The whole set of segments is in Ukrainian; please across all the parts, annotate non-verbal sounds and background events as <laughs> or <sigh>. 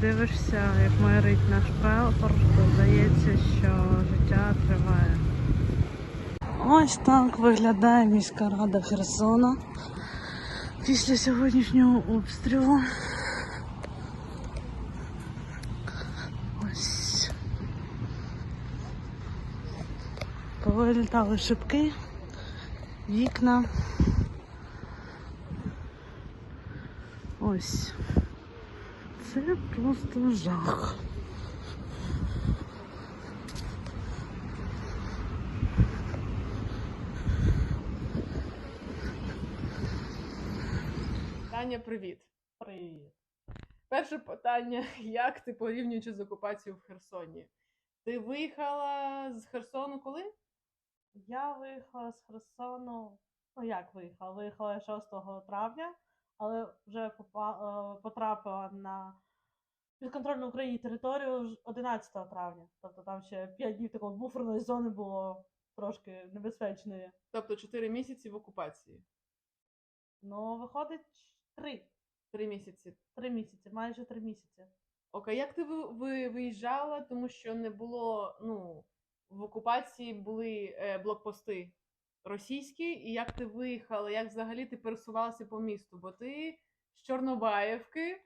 Дивишся, як майорить наш прапор, то здається, що життя триває. Ось так виглядає міська рада Херсона після сьогоднішнього обстрілу. Ось. Повилітали шибки, вікна. Ось. Це просто жах. Таня, привіт. Привіт. Перше питання: <laughs> як ти порівнюючи з окупацією в Херсоні? Ти виїхала з Херсону коли? Я виїхала з Херсону. Ну як виїхала? Виїхала 6 травня, але вже е, потрапила на підконтрольну Україні територію ж 11 травня. Тобто там ще 5 днів такої буферної зони було трошки небезпечної. Тобто 4 місяці в окупації. Ну, виходить 3. 3 місяці. 3 місяці, майже 3 місяці. Окей, як ти ви, ви виїжджала, тому що не було, ну, в окупації були е, блокпости російські, і як ти виїхала, як взагалі ти пересувалася по місту? Бо ти з Чорнобаївки,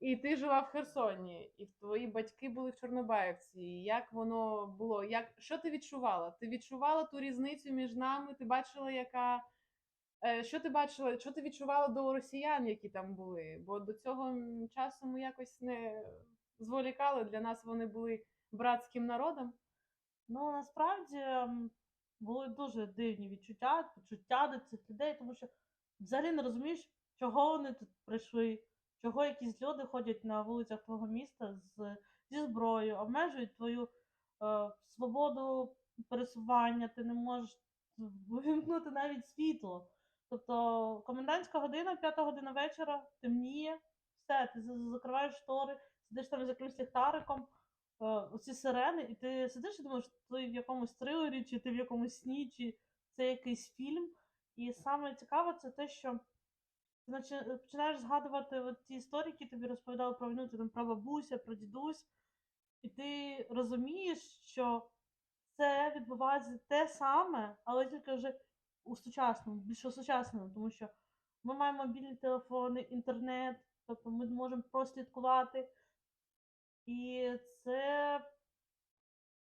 і ти жила в Херсоні, і твої батьки були в Чорнобаївці. І Як воно було? Як що ти відчувала? Ти відчувала ту різницю між нами? Ти бачила, яка Е, Що ти бачила, що ти відчувала до росіян, які там були? Бо до цього часу ми якось не зволікали. Для нас вони були братським народом. Ну, насправді були дуже дивні відчуття, почуття до цих людей, тому що взагалі не розумієш, чого вони тут прийшли, чого якісь люди ходять на вулицях твого міста з, зі зброєю, обмежують твою е, свободу пересування, ти не можеш вимкнути навіть світло. Тобто комендантська година, п'ята година вечора, темніє, все, ти закриваєш штори, сидиш там з якимось ліхтариком оці сирени, і ти сидиш і думаєш, ти в якомусь трилері, чи ти в якомусь сні, чи це якийсь фільм. І саме цікаве це те, що ти починаєш згадувати от ті історії, які тобі розповідали про війну, там про бабуся, про дідусь, і ти розумієш, що це відбувається те саме, але тільки вже у сучасному, більш у сучасному, тому що ми маємо мобільні телефони, інтернет, тобто ми можемо прослідкувати. І це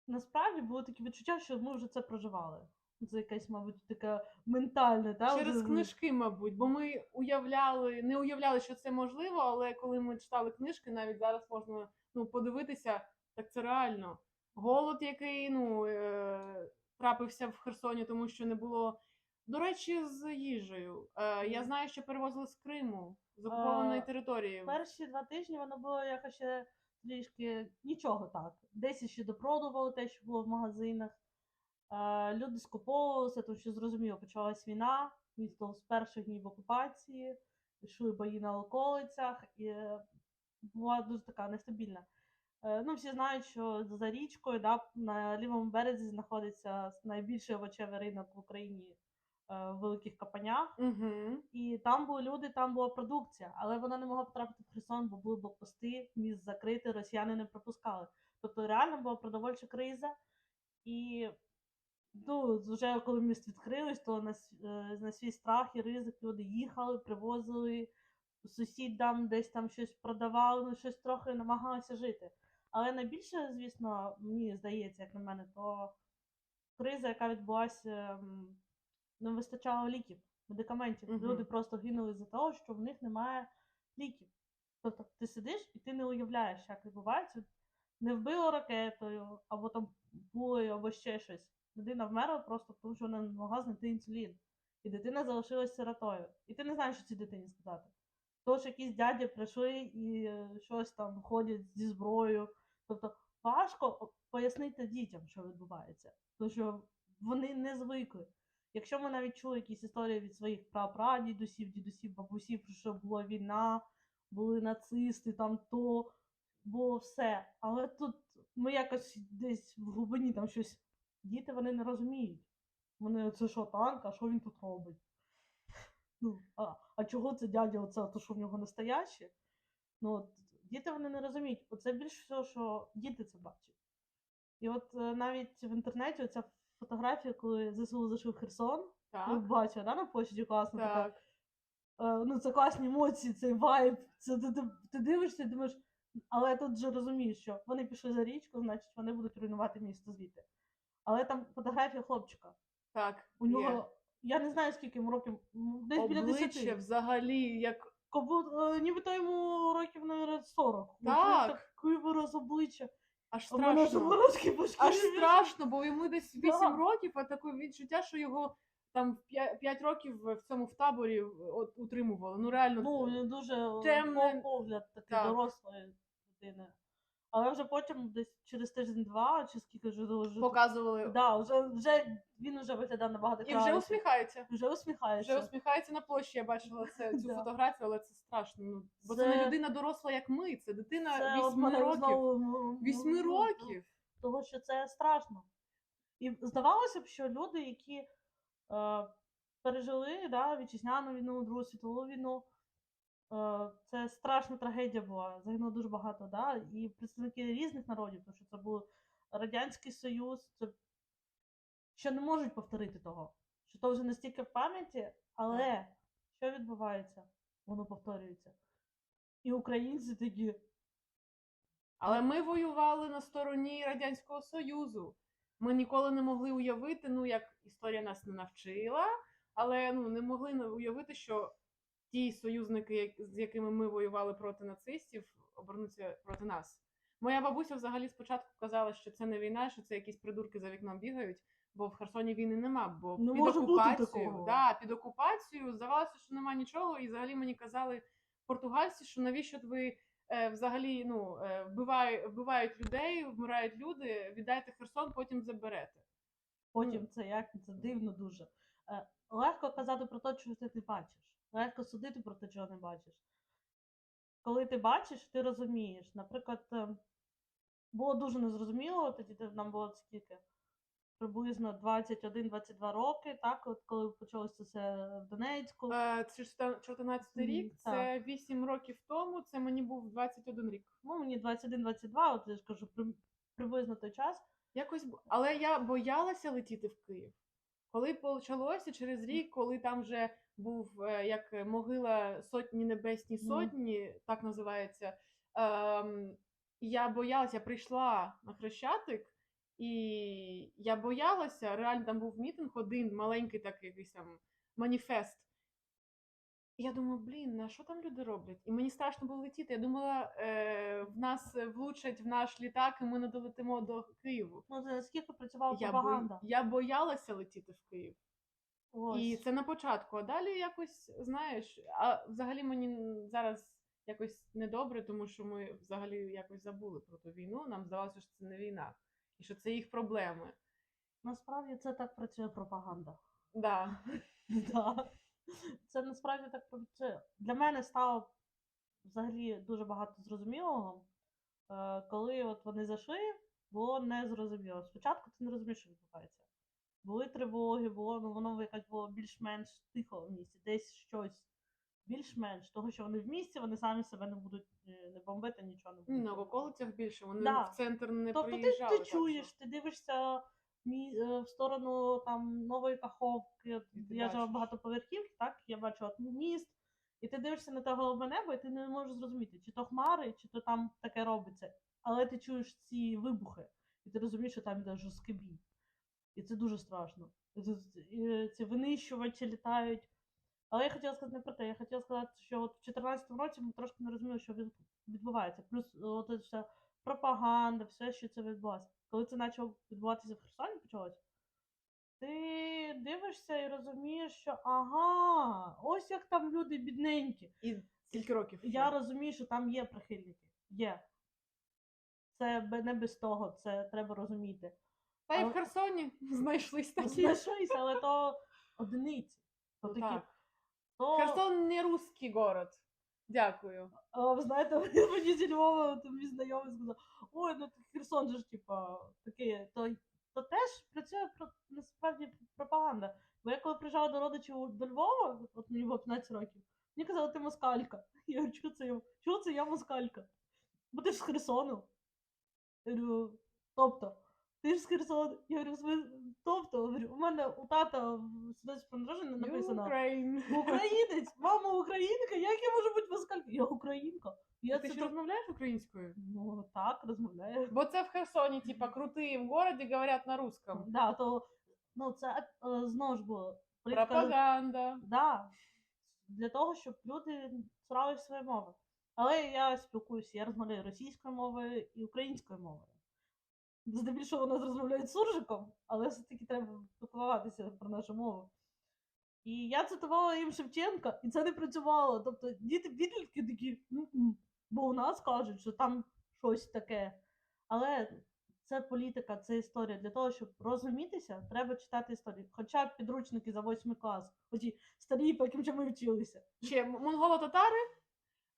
насправді було таке відчуття, що ми вже це проживали. Це якесь, мабуть, таке ментальне, та? Через вже- книжки, мабуть, бо ми уявляли, не уявляли, що це можливо, але коли ми читали книжки, навіть зараз можна ну, подивитися, так це реально. Голод, який ну, е, трапився в Херсоні, тому що не було. До речі, з їжею. Е, я знаю, що перевозили з Криму, з окупованої території. Перші два тижні воно було якось ще трішки нічого так. Десь ще допродували те, що було в магазинах. Е, люди скуповувалися, тому що зрозуміло, почалась війна, місто з перших днів окупації, йшли бої на околицях, і е, була дуже така нестабільна. Е, ну, всі знають, що за річкою да, на лівому березі знаходиться найбільший овочевий ринок в Україні в Великих Капанях. Угу. І там були люди, там була продукція, але вона не могла потрапити в Херсон, бо були блокпости, міст закритий, росіяни не пропускали. Тобто реально була продовольча криза. І ну, вже коли міст відкрились, то на, е, на свій страх і ризик люди їхали, привозили сусідам, десь там щось продавали, ну щось трохи намагалися жити. Але найбільше, звісно, мені здається, як на мене, то криза, яка відбулася, не вистачало ліків, медикаментів. Мгм. Люди просто гинули за того, що в них немає ліків. Тобто ти сидиш і ти не уявляєш, як відбувається. Не вбило ракетою, або там пулею, або ще щось. Людина вмерла просто тому, що вона не могла знайти інсулін. І дитина залишилась сиротою. І ти не знаєш, що цій дитині сказати. Тож якісь дяді прийшли і е, щось там ходять зі зброєю. Тобто важко пояснити дітям, що відбувається. Тому що вони не звикли. Якщо ми навіть чули якісь історії від своїх прапрадідусів, дідусів, бабусів, про що була війна, були нацисти, там то було все. Але тут ми якось десь в глибині там щось. Діти вони не розуміють. Вони це що, танк, а що він тут робить? Ну, а, а чого це дядя, оце, то що в нього настояще? Ну, от діти вони не розуміють. Оце більше всього, що діти це бачать. І от е, навіть в інтернеті оця фотографія, коли ЗСУ зайшов Херсон, Так, бачили, да, на площаді класно така. так. Е, ну, це класні емоції, цей вайб. Це ти, ти, ти дивишся і думаєш, але тут же розумієш, що вони пішли за річку, значить вони будуть руйнувати місто звідти. Але там фотографія хлопчика. Так, У є. нього, я не знаю, скільки йому років, десь біля обличчя 10. взагалі як Кабу, е, нібито йому років, мабуть, 40. От Так. Такий вираз обличчя. Аж страшно. Аж страшно, бо йому десь 8 Да. років, а таке відчуття, що його там 5 років в цьому в таборі от, утримували. Ну реально, Ну, він дуже Темне. по- погляд такий Так. дорослої дитини. Але вже потім, десь через тиждень-два, чи скільки вже вже показували. Да, вже, вже він вже виглядає набагато І вже краще. усміхається. Вже усміхається. Вже усміхається на площі. Я бачила це, цю <laughs> Да. фотографію, але це страшно. Ну, бо це, Це- не людина доросла, як ми. Це дитина от 8 мене років. знову, м, 8 м, років. Того, що це страшно. І здавалося б, що люди, які е, пережили да, вітчизняну війну, Другу світову війну, це страшна трагедія була. Загинуло дуже багато, да? і представники різних народів, тому що це був Радянський Союз, це що не можуть повторити того. Що то вже настільки в пам'яті, але що відбувається? Воно повторюється. І українці такі. Але ми воювали на стороні Радянського Союзу. Ми ніколи не могли уявити, ну як історія нас не навчила, але ну не могли уявити, що ті союзники, з якими ми воювали проти нацистів, обернуться проти нас. Моя бабуся взагалі спочатку казала, що це не війна, що це якісь придурки за вікном бігають, бо в Херсоні війни нема, бо Не під може бути окупацією, такого. да, під окупацією здавалося, що нема нічого, і взагалі мені казали португальці, що навіщо ви е, взагалі ну, е, вбивають, вбивають людей, вмирають люди, віддайте Херсон, потім заберете. Потім це як це дивно дуже. Е, легко казати про те, чого ти не бачиш. Легко судити про те, чого не бачиш. Коли ти бачиш, ти розумієш. Наприклад, е, було дуже незрозуміло, тоді нам було скільки? Приблизно 21-22 роки, так, от коли почалося це в Донецьку. Е, Це 14 Мгм, рік, це 8 років тому, це мені був 21 рік. Ну, мені 21-22, от я ж кажу, приблизно той час. Якось, але я боялася летіти в Київ. Коли почалося через рік, коли там вже був е, як могила сотні небесні сотні, так називається. Ем, я боялася, я прийшла на Хрещатик, і я боялася, реально там був мітинг один, маленький такий якийсь там маніфест. І я думаю, блін, а що там люди роблять? І мені страшно було летіти. Я думала, е, в нас влучать в наш літак, і ми не долетимо до Києву. Ну, це наскільки працювала Я, бо... пропаганда. я боялася летіти в Київ. Ось. І це на початку. А далі якось, знаєш, а взагалі мені зараз якось недобре, тому що ми взагалі якось забули про ту війну. Нам здавалося, що це не війна, і що це їх проблеми. Насправді це так працює пропаганда. Да. <laughs> Да. Це насправді так працює. Для мене стало взагалі дуже багато зрозумілого. Е, Коли от вони зайшли, було незрозуміло. Спочатку ти не розумієш, що відбувається. Були тривоги, було, ну воно якось було більш-менш тихо в місті, десь щось більш-менш. Того, що вони в місті, вони самі себе не будуть е, не бомбити, нічого не будуть. На робити. околицях більше, вони Да. в центр не Тобто ти, приїжджали. ти так чуєш, що- ти дивишся е, в сторону там нової каховки. Ти Я бачиш. багатоповерхівки, так? Я бачу от міст, і ти дивишся на те голубе небо, і ти не можеш зрозуміти, чи то хмари, чи то там таке робиться. Але ти чуєш ці вибухи, і ти розумієш, що там йде жорсткий бій. І це дуже страшно. Це- Ці винищувачі літають. Але я хотіла сказати не про те. Я хотіла сказати, що от в 2014 році ми трошки не розуміли, що відбувається. Плюс от вся пропаганда, все, що це відбулося. Коли це почало відбуватися в Херсоні, почалось, ти дивишся і розумієш, що ага, ось як там люди бідненькі. І скільки років? Я розумію, що там є прихильники. Є. Це не без того, це треба розуміти. Та й в Херсоні <laughs> знайшлись такі. Знайшлися, але то <laughs> одиниці. То Ну, такі, так. то, Херсон не русський город. Дякую. А, ви знаєте, <laughs> мені зі Львова там мій знайомий сказав, ой, ну Херсон же ж, типа, такий, то, то теж працює про, насправді пропаганда. Бо я коли приїжджала до родичів до Львова, от мені було 15 років, мені казали, ти москалька. Я говорю, чого це я, чого це я москалька? бо ти ж з Херсону. Я говорю, тобто, ти ж з Херсону. Я говорю, «Смис- тобто, говорю, у мене у тата в свідоцтві народження написано Українець, мама українка, як я можу бути москалькою? Я українка. Я Ти це ж розмовляєш українською? Ну так, розмовляю. Бо це в Херсоні, типа, крутые в городі говорять на русском. Да, то ну це е, знову ж було Пропаганда. Да, для того, щоб люди цурали свої мови. Але я спілкуюся, я розмовляю російською мовою і українською мовою. Здебільшого нас розмовляють суржиком, але все-таки треба піклуватися про нашу мову. І я цитувала їм Шевченка, і це не працювало. Тобто діти підлітки такі, «М-м», бо у нас кажуть, що там щось таке. Але це політика, це історія. Для того, щоб розумітися, треба читати історію. Хоча підручники за восьмий клас, оті старі, по яким ми вчилися. Ще монголо-татари,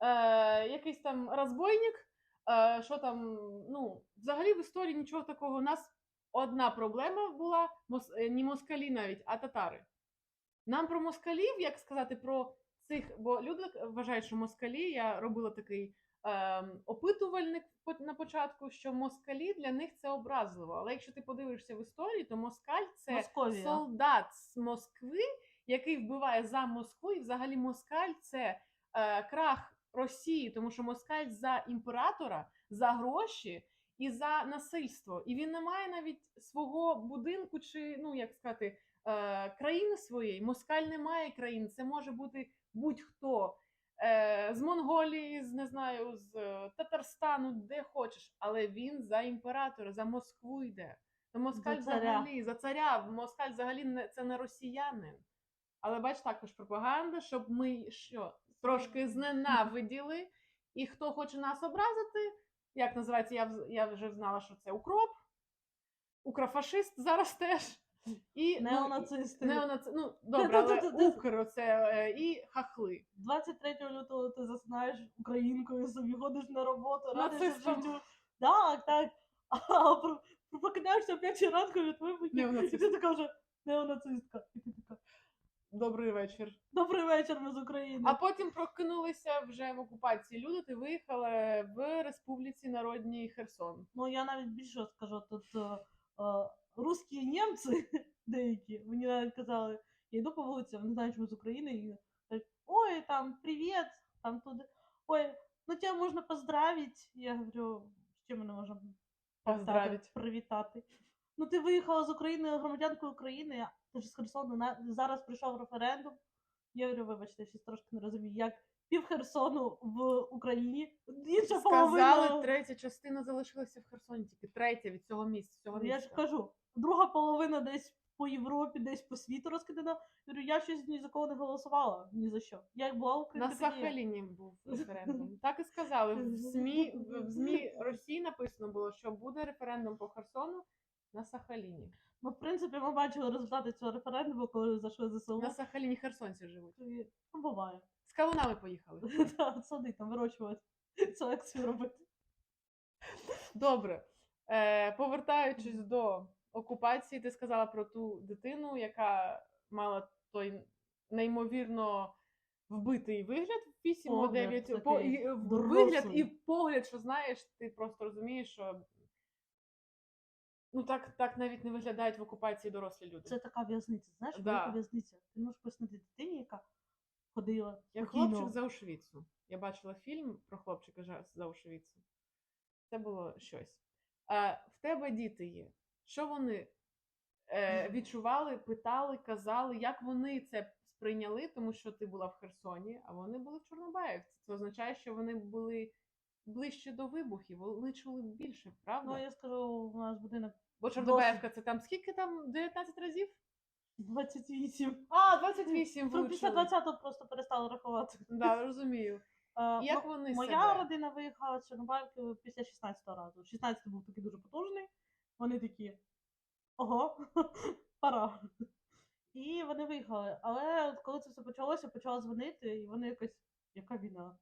е, якийсь там розбойник. Е, що там, ну, взагалі в історії нічого такого. У нас одна проблема була е, не москалі навіть, а татари. Нам про москалів, як сказати, про цих, бо люди вважають, що москалі, я робила такий ем, опитувальник на початку, що москалі для них це образливо. Але якщо ти подивишся в історії, то москаль це Московія. солдат з Москви, який вбиває за Москву, і взагалі москаль це е, крах Росії, тому що москаль за імператора, за гроші і за насильство. І він не має навіть свого будинку чи, ну як сказати, е, країни своєї. Москаль не має країни. Це може бути будь-хто. Е, з Монголії, з не знаю, з е, Татарстану, де хочеш, але він за імператора, за Москву йде. То москаль За взагалі, за царя, москаль взагалі не це не росіянин. Але бач, також пропаганда, щоб ми що трошки зненавиділи, і хто хоче нас образити, як називається, я, я вже знала, що це укроп, укрофашист зараз теж. І, ну, Неонацисти. Ну, добре, але укр оце е, і хахли. 23 лютого ти засинаєш українкою, собі ходиш на роботу, радишся життю. Так, так. А про- прокидаєшся о 5 ранку від вибухів, і ти така вже неонацистка. І ти така, Добрий вечір. добрий вечір, ми з України. А потім прокинулися вже в окупації люди. Ти виїхала в Республіці Народній Херсон. Ну, я навіть більше скажу, тут е, е, русські німці <laughs> деякі, мені навіть казали, я йду по вулиці, вони знають, що ми з України, і кажуть, ой, там, привіт, там туди, ой, ну тебе можна поздравить. Я говорю, з чим мене можна Поздравить. привітати. Ну, ти виїхала з України громадянкою України, ти ж з Херсону, на... зараз прийшов референдум. Я говорю, вибачте, я щось трошки не розумію, як пів Херсону в Україні, інша половина. Сказали, третя частина залишилася в Херсоні, тільки третя від цього місця. Цього Ну, Я ж кажу, друга половина десь по Європі, десь по світу розкидана. Говорю, я щось ні за кого не голосувала, ні за що. Я як була в На. Сахаліні був референдум. Так і сказали. В ЗМІ, в ЗМІ Росії написано було, що буде референдум по Херсону на Сахаліні. Ну, в принципі, ми бачили результати цього референдуму, коли зайшли ЗСУ. На Сахаліні херсонці живуть. І, Ну, буває. З кавунами поїхали. <laughs> Так, сади там вирощувати, цю акцію робити. Добре. Е, повертаючись до окупації, ти сказала про ту дитину, яка мала той неймовірно вбитий вигляд в 8 Погляд 9 по, і, вигляд і погляд, що знаєш, ти просто розумієш, що ну так, так навіть не виглядають в окупації дорослі люди. Це така в'язниця, знаєш, Да. велика в'язниця. Ти можеш пояснити дитині, яка ходила. Як хлопчик з Аушвіцу. Я бачила фільм про хлопчика з Аушвіцу. Це було щось. А, в тебе діти є. Що вони е, відчували, питали, казали, як вони це сприйняли, тому що ти була в Херсоні, а вони були в Чорнобаївці. Це означає, що вони були ближче до вибухів, вони чули більше, правда? Ну, я скажу, у нас будинок Бо Чорнобаївка це там скільки там? 19 разів? 28. А, 28 Про після влучили. 20-го просто перестали рахувати. Да, розумію. Е, Як вони Моя себе? родина виїхала з Чорнобаївки після 16-го разу. 16-й був такий дуже потужний. Вони такі. Ого, <laughs> пора. І вони виїхали. Але от коли це все почалося, почала дзвонити, і вони якось. Яка війна?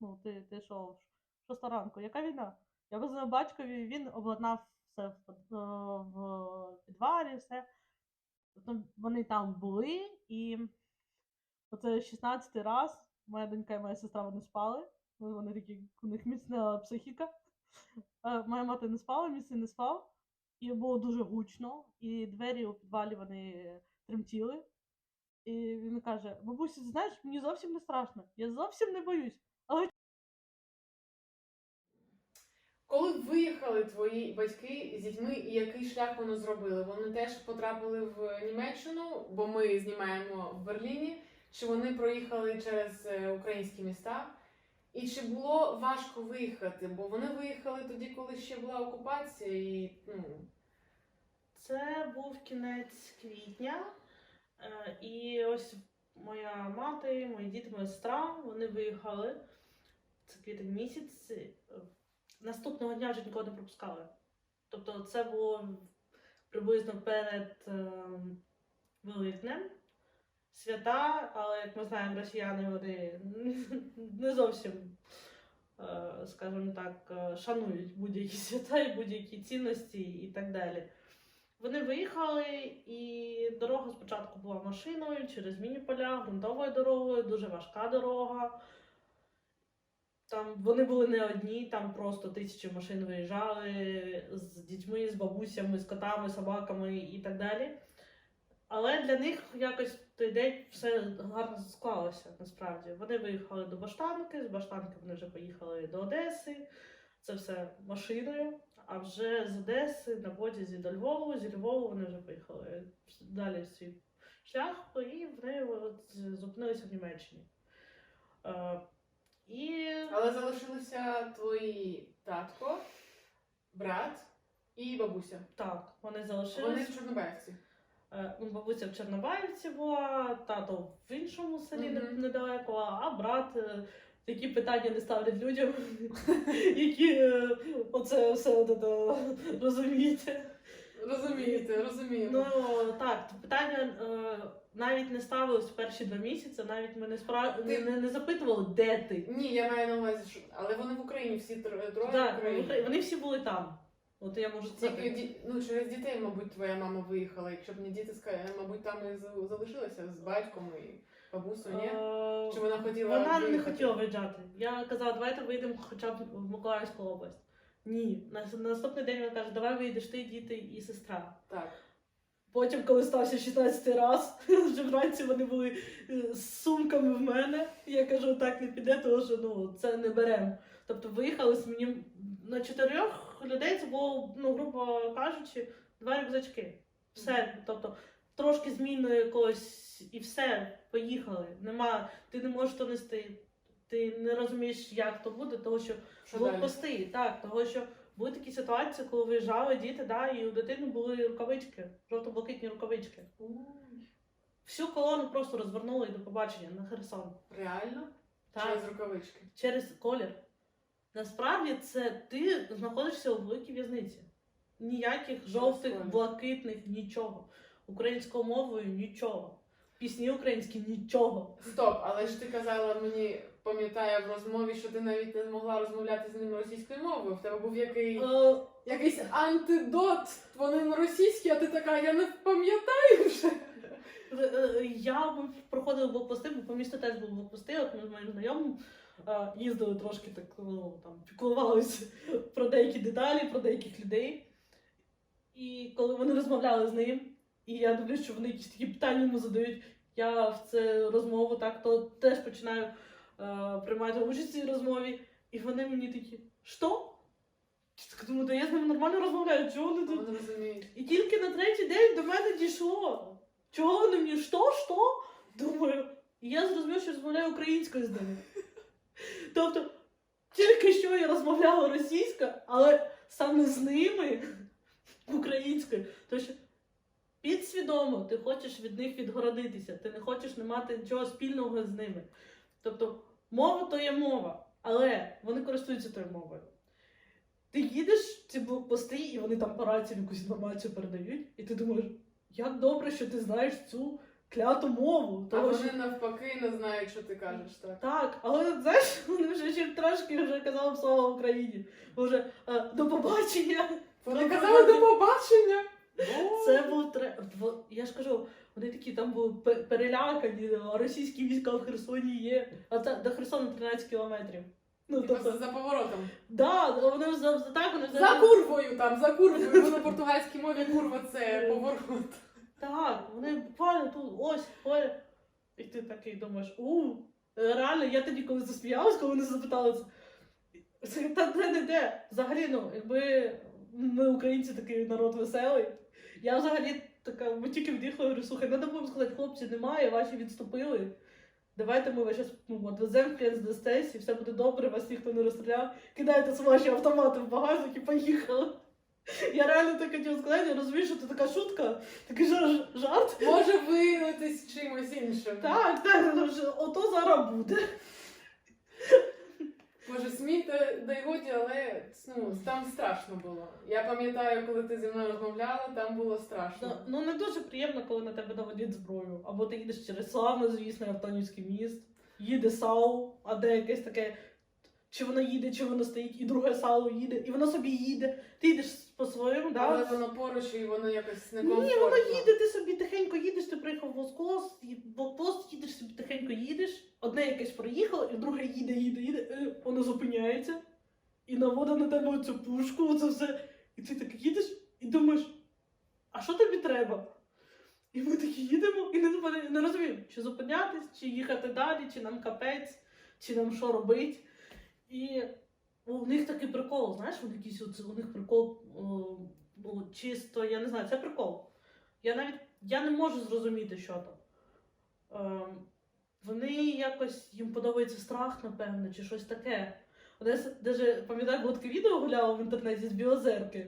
Ну, ти, ти що, шоста ранку, яка війна? Я позвонив батькові, він обладнав все в, е, в підвалі, все. Тобто вони там були, і оце 16-й раз моя донька і моя сестра вони спали. Вони такі, у них міцна психіка. Е, Моя мати не спала, мій син не спав, і було дуже гучно, і двері у підвалі вони тремтіли. І він каже: бабусі, знаєш, мені зовсім не страшно, я зовсім не боюсь. Коли виїхали твої батьки з дітьми, і який шлях вони зробили? Вони теж потрапили в Німеччину, бо ми знімаємо в Берліні. Чи вони проїхали через е, українські міста? І чи було важко виїхати? Бо вони виїхали тоді, коли ще була окупація, і ну Це був кінець квітня, е, і ось моя мати, мої діти, моя сестра, вони виїхали. Це квітень місяць. Наступного дня вже нікого не пропускали. Тобто це було приблизно перед е, Великднем. Свята, але як ми знаємо, росіяни вони <laughs> не зовсім, е, скажімо так, е, шанують будь-які <laughs> свята і будь-які цінності і так далі. Вони виїхали, і дорога спочатку була машиною через міні-поля, ґрунтовою дорогою, дуже важка дорога. Там вони були не одні, там просто тисячі машин виїжджали з дітьми, з бабусями, з котами, собаками і так далі. Але для них якось той день все гарно склалося насправді. Вони виїхали до Баштанки, з Баштанки вони вже поїхали до Одеси. Це все машиною. А вже з Одеси на потязі до Львову, зі Львову вони вже поїхали далі в свій шлях, і вони зупинилися в Німеччині. Е, і але залишилися твої татко, брат і бабуся. так, вони Вони в Чорнобаївці. Е, ну, бабуся в Чорнобаївці була, тато в іншому селі Мгм. недалеко, а брат. е, Такі питання не ставлять людям, <laughs> які е, оце все от это, розумієте. Розумієте, розуміємо. Ну так, питання е, навіть не ставилось в перші два місяці, навіть ми не, спра... Ти- не, не запитували, де ти. Ні, я маю на увазі, що але вони в Україні всі тро- троє в Так, Україні. вони, вони всі були там. От я можу Тільки сказати. ді... ну, через дітей, мабуть, твоя мама виїхала. Якщо б не діти, ска- мабуть, там і з- залишилася з батьком і бабусею, ні? Е, Чи вона хотіла Вона не виїхати? хотіла виїжджати. Я казала, давайте вийдемо хоча б в Миколаївську область. Ні. На, на наступний день вона каже, давай вийдеш ти, діти і сестра. Так. Потім, коли стався 16 раз, <laughs> вже вранці вони були е, з сумками в мене. Я кажу, так не піде, тому що ну, це не беремо. Тобто виїхали з мені на чотирьох людей це було, ну, грубо кажучи, два рюкзачки. Все. Тобто трошки зміни якогось і все, поїхали. Нема, ти не можеш то нести. Ти не розумієш, як то буде, тому що блокпости, так, того що були такі ситуації, коли виїжджали діти, да, і у дитини були рукавички, жовто-блакитні рукавички. Всю колону просто розвернули і до побачення на Херсон. Реально? Так, Через рукавички. через колір. Насправді це ти знаходишся у великій в'язниці. Ніяких жовтих, блакитних, нічого. Українською мовою нічого. Пісні українські нічого. Стоп, але ж ти казала мені, пам'ятаю в розмові, що ти навіть не змогла розмовляти з ним російською мовою. В тебе був який, Е, якийсь антидот. Вони на російській, а ти така, я не пам'ятаю вже. Е, Я проходила блокпости, бо по місту теж були блокпости, от ми з моїм знайомим е, їздили трошки так, ну, там, піклувалися про деякі деталі, про деяких людей. І коли вони розмовляли з ним, і я дивлюсь, що вони якісь такі питання йому задають, я в цю розмову так то теж починаю е, приймати участь в цій розмові, і вони мені такі, що? Я так думаю, да я з ними нормально розмовляю, чого вони тут? І тільки на третій день до мене дійшло. Чого вони мені? Що? Що? Думаю. І я зрозумів, що розмовляю українською з ними. Тобто, тільки що я розмовляла російською, але саме з ними українською. Тому що підсвідомо ти хочеш від них відгородитися, ти не хочеш не мати нічого спільного з ними. Тобто, мова то є мова, але вони користуються тою мовою. Ти їдеш в ці блокпости, і вони там по рації якусь інформацію передають, і ти думаєш, як добре, що ти знаєш цю кляту мову. А вони що... навпаки не знають, що ти кажеш, так. Так, але знаєш, <laughs> вони вже ще трошки вже казали слава Україні. Вже е, до побачення. Вони казали до побачення. Це був тре... Я ж кажу, вони такі там були перелякані, а російські війська в Херсоні є. А це до Херсону 13 кілометрів. Ну, Типу, тобто, за, за поворотом. да, вони за, за так, вони За взагалі- курвою там, за курвою. Бо на <laughs> португальській мові курва це поворот. Так, вони буквально тут ось, ось. І ти такий думаєш, у, реально, я тоді коли засміялась, коли вони запитали це. Це та де не де. Взагалі, ну, якби ми українці такий народ веселий. Я взагалі така, ми тільки вдихали, говорю, слухай, треба було сказати, хлопці, немає, ваші відступили. Давайте ми вас зараз ну, відвеземо в клієнт здастесь, і все буде добре, вас ніхто не розстріляв. Кидайте з ваші автомати в багажник і поїхали. Я реально так хотіла сказати, я розумію, що це така шутка, такий жар- жарт. Може вилитись чимось іншим. Так, так, ну, ото зараз буде. Може, сміх та дай годі, але ну, там страшно було. Я пам'ятаю, коли ти зі мною розмовляла, там було Ну, страшно. ну не дуже приємно, коли на тебе наводять зброю. Або ти їдеш через славно, звісно, Антонівський міст, їде САУ, а де якесь таке. Чи воно їде, чи воно стоїть, і друге САУ їде, і воно собі їде. Ти їдеш по своєму, да? Але воно поруч і воно якось Ні, воно їде, ти собі тихенько їдеш, ти приїхав в блокпост, блокпост їдеш, собі тихенько їдеш. Одне якесь проїхало, і друге їде, їде, їде, е, воно зупиняється і наводить на тебе цю пушку, оце все. І ти так їдеш і думаєш, а що тобі треба? І ми такі їдемо і не, не розуміємо, чи зупинятись, чи їхати далі, чи нам капець, чи нам що робити. І у них такий прикол, знаєш, у них оце- у них прикол о, ну, чисто, я не знаю, це прикол. Я навіть я не можу зрозуміти, що там. Ем, вони якось їм подобається страх, напевно, чи щось таке. Одесь, даже, пам'ятаю, було таке відео гуляло в інтернеті з Білозерки.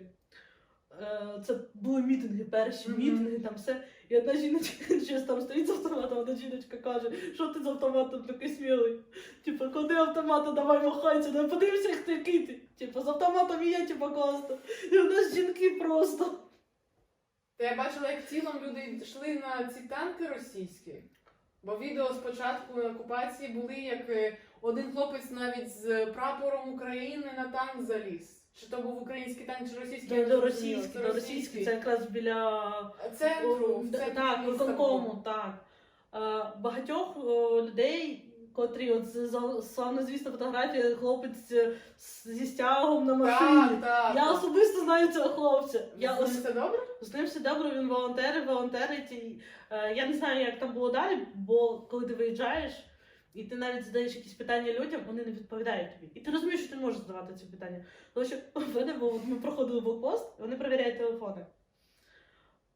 Е, Це були мітинги, перші мітинги, там все. І одна жіночка <laughs> щось там стоїть з автоматом, одна жіночка каже, що ти з автоматом такий смілий? Типу, клади автомата, давай махай сюди, подивися, як ти кити. Типу, з автоматом і є, типу, класно. І у нас жінки просто. Та я бачила, як цілом люди йшли на ці танки російські. Бо відео спочатку окупації були, як е, один хлопець навіть з прапором України на танк заліз. Чи то був український танк, чи російський? До, російський, до російський, це якраз біля центру. В да- Так, виконкому, так. Е, Багатьох людей, котрі от славнозвісна фотографія, хлопець зі стягом на машині. Так, так. Я особисто знаю цього хлопця. Я ос... все добре? з ним все добре, він волонтери, волонтерить. І, е, я не знаю, як там було далі, бо коли ти виїжджаєш, і ти навіть задаєш якісь питання людям, вони не відповідають тобі. І ти розумієш, що ти не можеш задавати ці питання. Тому що <laughs> в мене був, ми проходили блокпост, вони перевіряють телефони.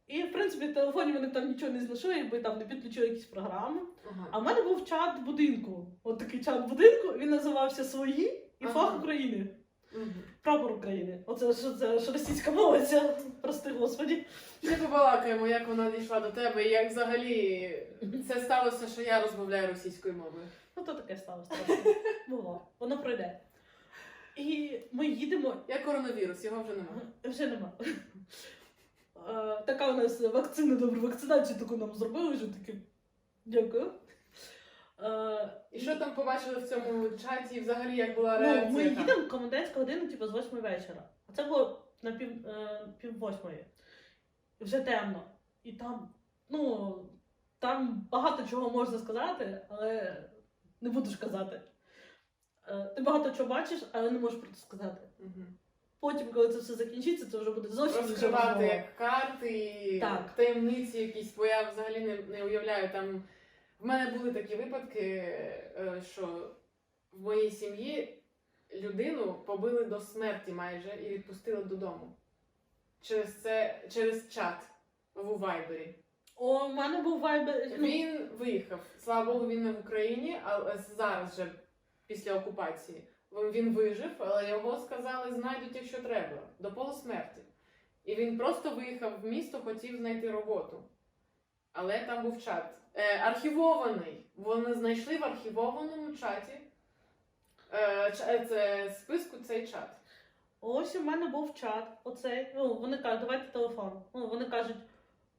І, в принципі, в телефоні вони там нічого не знайшли, якби там не підключили якісь програми. Ага. А в мене був чат будинку. От такий чат будинку, він називався Свої і Ага. Фах України. Мгм. Прапор України. Оце що це ж російська мова, ця, прости господі. Ми побалакаємо, як вона дійшла до тебе, і як взагалі це сталося, що я розмовляю російською мовою. Ну то таке сталося. Було. Воно пройде. І ми їдемо, Як коронавірус, його вже немає. вже нема. Е, Така у нас вакцина, добре, вакцинацію таку нам зробили, вже таке. Дякую. Е, І що там побачили в цьому чаті, і взагалі як була Ну, реакція? ми там? їдемо комендантська година, типу, з восьмої вечора. А це було на пів, е, пів восьмої. Вже темно. І там, ну, там багато чого можна сказати, але не будеш казати. Е, ти багато чого бачиш, але не можеш про це сказати. Мгм. Потім, коли це все закінчиться, це вже буде зовсім Розкривати як карти, Так. таємниці якісь, бо я взагалі не, не уявляю. Там в мене були такі випадки, е, що в моїй сім'ї людину побили до смерті майже і відпустили додому. Через це через чат в Вайбері. О, у мене був вайбер. ну, Він виїхав. Слава Богу, він не в Україні, але зараз же після окупації. Він вижив, але його сказали, знайдуть, якщо треба, до полусмерті. І він просто виїхав в місто, хотів знайти роботу. Але там був чат. Е, архівований. Вони знайшли в архівованому чаті е, ча- це, списку цей чат. Ось у мене був чат. Оцей. Ну, вони кажуть, давайте телефон. Ну, вони кажуть,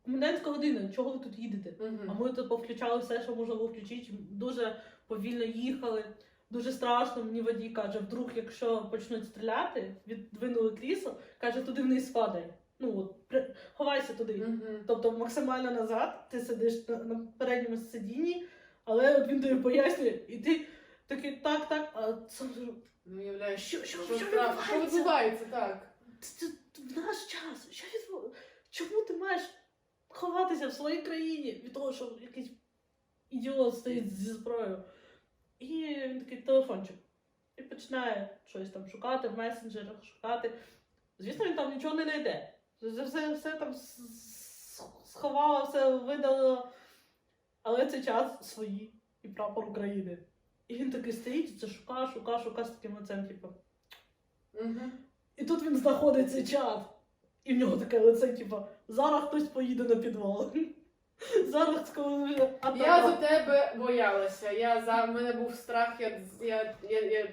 комендантська година, чого ви тут їдете? Мгм. А ми тут повключали все, що можна було включити. Дуже повільно їхали. Дуже страшно. Мені водій каже, вдруг, якщо почнуть стріляти, відвинули крісло, каже, туди вниз падай. Ну от при- ховайся туди. Мгм. Тобто максимально назад, ти сидиш на, на передньому сидінні, але от він тобі пояснює, і ти Такий, так, так, а це Ну, уявляєш, Що- що- що, що що відбувається? відбувається, так. це, це в наш час. Що відбу... Чому ти маєш ховатися в своїй країні від того, що якийсь ідіот стоїть зі зброєю? І він такий телефончик. І починає щось там шукати в месенджерах, шукати. Звісно, він там нічого не знайде. Все, все, все там сховало, все видало. Але це час свої і прапор України. І він такий стоїть, і це шукає, шукає, шукає з таким лицем, типу. Угу. І тут він знаходить цей чат. І в нього таке лице, типу, зараз хтось поїде на підвал. Зараз коли. Я за тебе боялася. Я за в мене був страх, я, я, я, я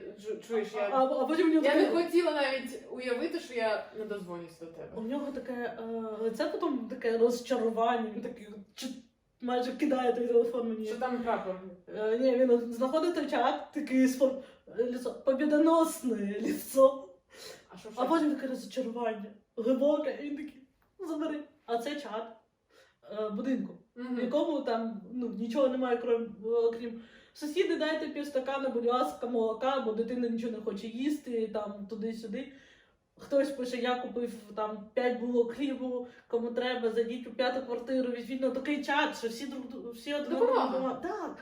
чуєш, я, а потім в нього я не хотіла навіть уявити, що я не дозвонюсь до тебе. у нього таке е, лице, потім таке розчарування, він такий чи- майже кидає той телефон мені. Що там прапор? Е, ні, він знаходить той чат, такий спор... лицо, побідоносне лицо. А що А потім таке розчарування. Глибоке, і він такий, забери. А це чат е, будинку. в якому там ну, нічого немає, крім, окрім сусіди, дайте півстакана, будь ласка, молока, бо дитина нічого не хоче їсти, там туди-сюди. Хтось пише, я купив там 5 булок хлібу, кому треба, зайдіть у п'яту квартиру, ну, такий чат, що всі друг дру- всі один одному Так.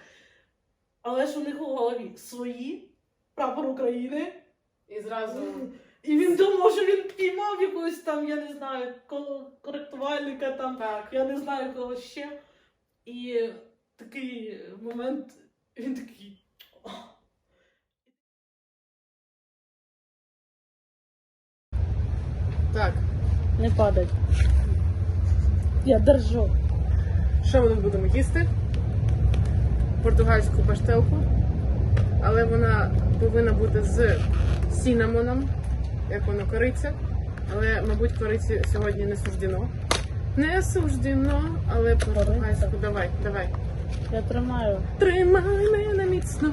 Але ж у них у голові свої, прапор України. І зразу. І він думав, що він піймав якогось там, я не знаю, коректувальника там. Так. Я не знаю кого ще. І такий момент, він такий. Так. Не падай. Я держу. Що ми будемо їсти? Португальську паштелку. Але вона повинна бути з сінамоном, як воно кориця. Але, мабуть, кориці сьогодні не суждено. Не суждено, але португальську. Давай, давай. Я тримаю. Тримай мене міцно.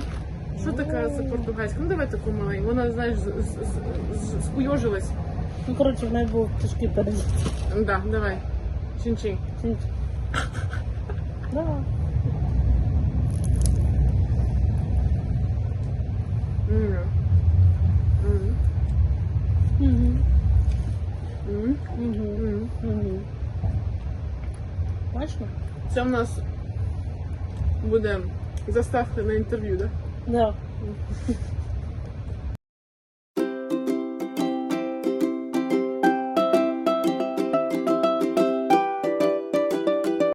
Що таке за португальська? Ну давай таку маленьку. Вона, знаєш, скуйожилась. Ну, коротше, в неї був тяжкий переліт. Да, давай. Чин-чин. <laughs> Давай. М. Угу. М. Угу. Угу. Бачно? Це в нас буде заставка на інтерв'ю, да? Да. <laughs>